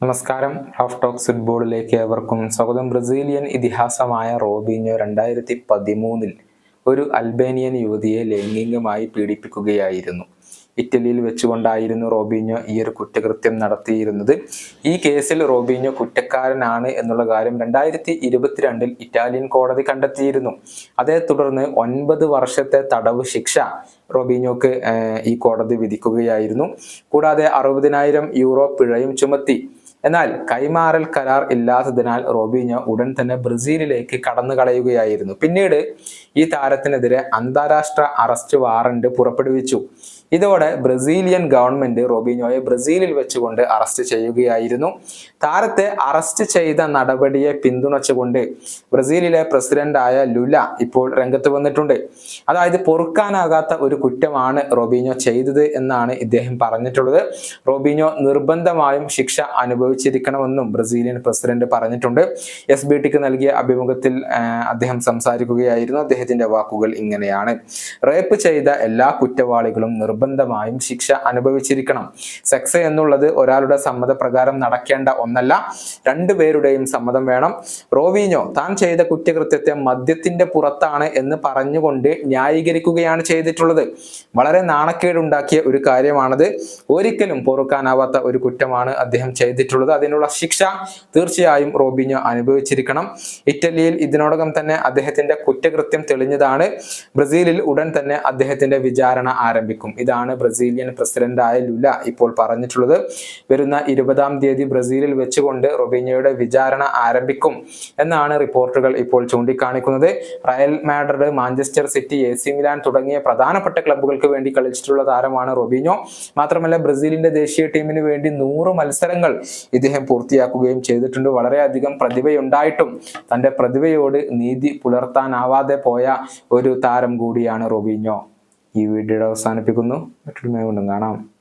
നമസ്കാരം. Half talks ഫുട്ബോളിലേക്ക് ഏവർക്കും സ്വാഗതം. ബ്രസീലിയൻ ഇതിഹാസമായ റോബിഞ്ഞോ രണ്ടായിരത്തി പതിമൂന്നിൽ ഒരു അൽബേനിയൻ യുവതിയെ ലൈംഗികമായി പീഡിപ്പിക്കുകയായിരുന്നു. ഇറ്റലിയിൽ വെച്ചുകൊണ്ടായിരുന്നു റോബിഞ്ഞോ ഈ ഒരു കുറ്റകൃത്യം നടത്തിയിരുന്നത്. ഈ കേസിൽ റോബിഞ്ഞോ കുറ്റക്കാരനാണ് എന്നുള്ള കാര്യം രണ്ടായിരത്തി ഇരുപത്തിരണ്ടിൽ ഇറ്റാലിയൻ കോടതി കണ്ടെത്തിയിരുന്നു. അതേ തുടർന്ന് ഒൻപത് വർഷത്തെ തടവ് ശിക്ഷ റോബിഞ്ഞോക്ക് ഈ കോടതി വിധിക്കുകയായിരുന്നു. കൂടാതെ അറുപതിനായിരം യൂറോ പിഴയും ചുമത്തി. എന്നാൽ കൈമാറൽ കരാർ ഇല്ലാത്തതിനാൽ റോബിഞ്ഞോ ഉടൻ തന്നെ ബ്രസീലിലേക്ക് കടന്നു കളയുകയായിരുന്നു പിന്നീട് ഈ താരത്തിനെതിരെ അന്താരാഷ്ട്ര അറസ്റ്റ് വാറണ്ട് പുറപ്പെടുവിച്ചു. ഇതോടെ ബ്രസീലിയൻ ഗവൺമെന്റ് റോബിനോയെ ബ്രസീലിൽ വെച്ചുകൊണ്ട് അറസ്റ്റ് ചെയ്യുകയായിരുന്നു. താരത്തെ അറസ്റ്റ് ചെയ്ത നടപടിയെ പിന്തുണച്ചുകൊണ്ട് ബ്രസീലിലെ പ്രസിഡന്റായ ലുല ഇപ്പോൾ രംഗത്ത് വന്നിട്ടുണ്ട്. അതായത് പൊറുക്കാനാകാത്ത ഒരു കുറ്റമാണ് റോബിനോ ചെയ്തത് എന്നാണ് ഇദ്ദേഹം പറഞ്ഞിട്ടുള്ളത്. റോബിനോ നിർബന്ധമായും ശിക്ഷ അനുഭവിച്ചിരിക്കണമെന്നും ബ്രസീലിയൻ പ്രസിഡന്റ് പറഞ്ഞിട്ടുണ്ട്. എസ് ബി ടിക്ക് നൽകിയ അഭിമുഖത്തിൽ അദ്ദേഹം സംസാരിക്കുകയായിരുന്നു. അദ്ദേഹത്തിന്റെ വാക്കുകൾ ഇങ്ങനെയാണ്. റേപ്പ് ചെയ്ത എല്ലാ കുറ്റവാളികളും നിർബന്ധമായും ശിക്ഷ അനുഭവിച്ചിരിക്കണം. സെക്സ് എന്നുള്ളത് ഒരാളുടെ സമ്മതപ്രകാരം നടക്കേണ്ട ഒന്നല്ല. രണ്ടുപേരുടെയും സമ്മതം വേണം. റോവീനോ താൻ ചെയ്ത കുറ്റകൃത്യത്തെ മദ്യത്തിന്റെ പുറത്താണ് എന്ന് പറഞ്ഞുകൊണ്ട് ന്യായീകരിക്കുകയാണ് ചെയ്തിട്ടുള്ളത്. വളരെ നാണക്കേടുണ്ടാക്കിയ ഒരു കാര്യമാണത്. ഒരിക്കലും പൊറുക്കാനാവാത്ത ഒരു കുറ്റമാണ് അദ്ദേഹം ചെയ്തിട്ടുള്ളത്. അതിനുള്ള ശിക്ഷ തീർച്ചയായും റോബിനോ അനുഭവിച്ചിരിക്കണം. ഇറ്റലിയിൽ ഇതിനോടകം തന്നെ അദ്ദേഹത്തിന്റെ കുറ്റകൃത്യം തെളിഞ്ഞതാണ്. ബ്രസീലിൽ ഉടൻ തന്നെ അദ്ദേഹത്തിന്റെ വിചാരണ ആരംഭിക്കും. ഇതാണ് ബ്രസീലിയൻ പ്രസിഡന്റായ ലുല ഇപ്പോൾ പറഞ്ഞിട്ടുള്ളത്. വരുന്ന ഇരുപതാം തീയതി ബ്രസീലിൽ വെച്ചുകൊണ്ട് റൊബീനിയോയുടെ വിചാരണ ആരംഭിക്കും എന്നാണ് റിപ്പോർട്ടുകൾ ഇപ്പോൾ ചൂണ്ടിക്കാണിക്കുന്നത്. Real Madrid Manchester City A C Milan തുടങ്ങിയ പ്രധാനപ്പെട്ട ക്ലബ്ബുകൾക്ക് വേണ്ടി കളിച്ചിട്ടുള്ള താരമാണ് റൊബീനോ. മാത്രമല്ല ബ്രസീലിന്റെ ദേശീയ ടീമിന് വേണ്ടി നൂറ് മത്സരങ്ങൾ ഇദ്ദേഹം പൂർത്തിയാക്കുകയും ചെയ്തിട്ടുണ്ട്. വളരെയധികം പ്രതിഭയുണ്ടായിട്ടും തന്റെ പ്രതിഭയോട് നീതി പുലർത്താനാവാതെ പോയ ഒരു താരം കൂടിയാണ് റൊബീഞ്ഞോ ഈ വീഡിയോയുടെ അവസാനിപ്പിക്കുന്നു. മറ്റൊരു കൊണ്ടും കാണാം.